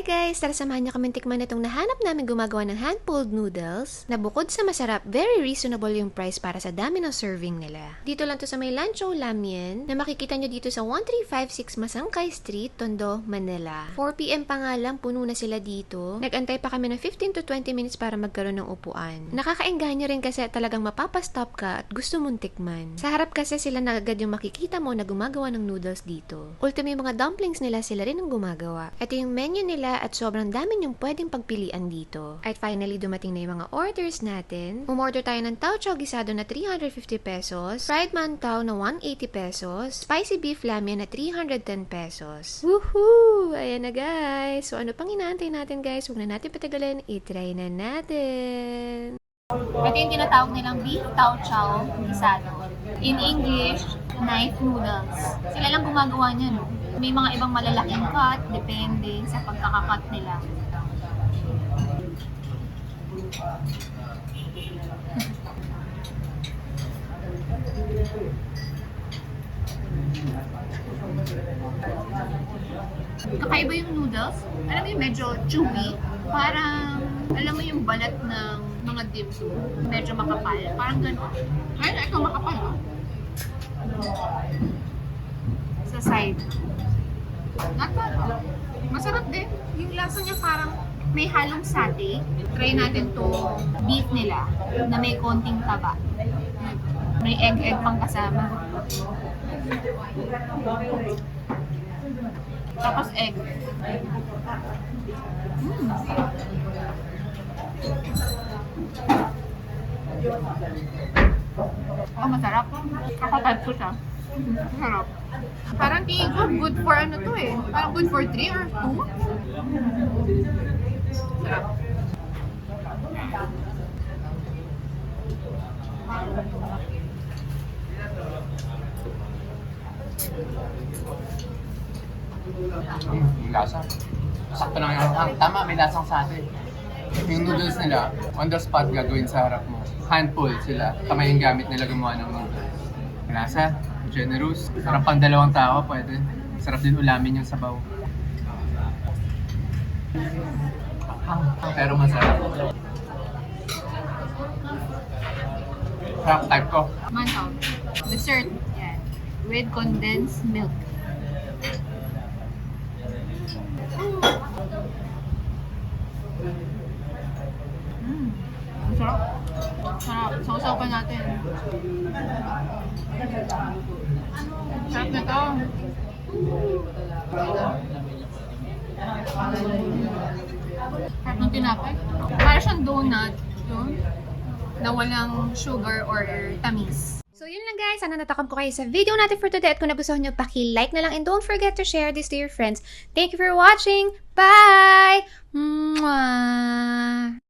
Hi guys! Tara samahan niyo kami tikman itong nahanap namin gumagawa ng hand-pulled noodles na bukod sa masarap, very reasonable yung price para sa dami ng serving nila. Dito lang to sa may Lancho Lamien na makikita nyo dito sa 1356 Masangkay Street, Tondo, Manila. 4pm pa nga lang, puno na sila dito. Nagantay pa kami ng 15 to 20 minutes para magkaroon ng upuan. Nakakaengganyo rin kasi talagang mapapastop ka at gusto mong tikman. Sa harap kasi sila na agad yung makikita mo na gumagawa ng noodles dito. Ultimo yung mga dumplings nila sila rin ang gumagawa. Ito yung menu nila at sobrang dami yung pwedeng pagpilian dito. At finally dumating na yung mga orders natin. Umorder tayo ng tao gisado na 350 pesos, fried mantou na 180 pesos, spicy beef lamia na 310 pesos. Woohoo! Ayan na guys! So ano pang inaantay natin guys? Huwag na natin patagalin, itry na natin! Ito yung tinatawag nilang beef tau chow gisado. In English, knife noodles. Sila lang gumagawa niyan. May mga ibang malalaking cut, depende sa pagkakakat nila. Kakaiba yung noodles. Alam mo yung medyo chewy. Parang, alam mo yung balat ng mga dim sum. Medyo makapal. Parang gano'n. Ay, ito makapal, oh. Sa side. Not bad. oh. Masarap din. Yung lasa niya parang may halong sate. Try natin to beef nila na may konting taba. May egg-egg pang kasama. Tapos egg. Mm. Oh, masarap. Kakatad ko siya. Masarap. Parang tingin ko good for ano to eh. Parang good for 3 or 2. Sarap. Yung lasa. Sakto lang yung ang tama, may lasang sa atin. Yung noodles nila, on the spot gagawin sa harap mo. Hand pull sila. Kamay yung gamit nila gumawa ng noodles. Yung Lasa, generous. Sarap pang dalawang tao, pwede. Sarap din ulamin yung sabaw. Pero masarap. Sarap type ko. Mantaw. Dessert. Yan. With condensed milk. Mm. Ang sarap. Sarap. Sausaw pa natin. Sarap na to. Sarap ng tinapay. Para siyang donut. Yun. Na walang sugar or tamis. So yun lang guys, sana natakam ko kayo sa video natin for today at kung nagustuhan nyo, paki-like na lang and don't forget to share this to your friends. Thank you for watching! Bye! Mwah!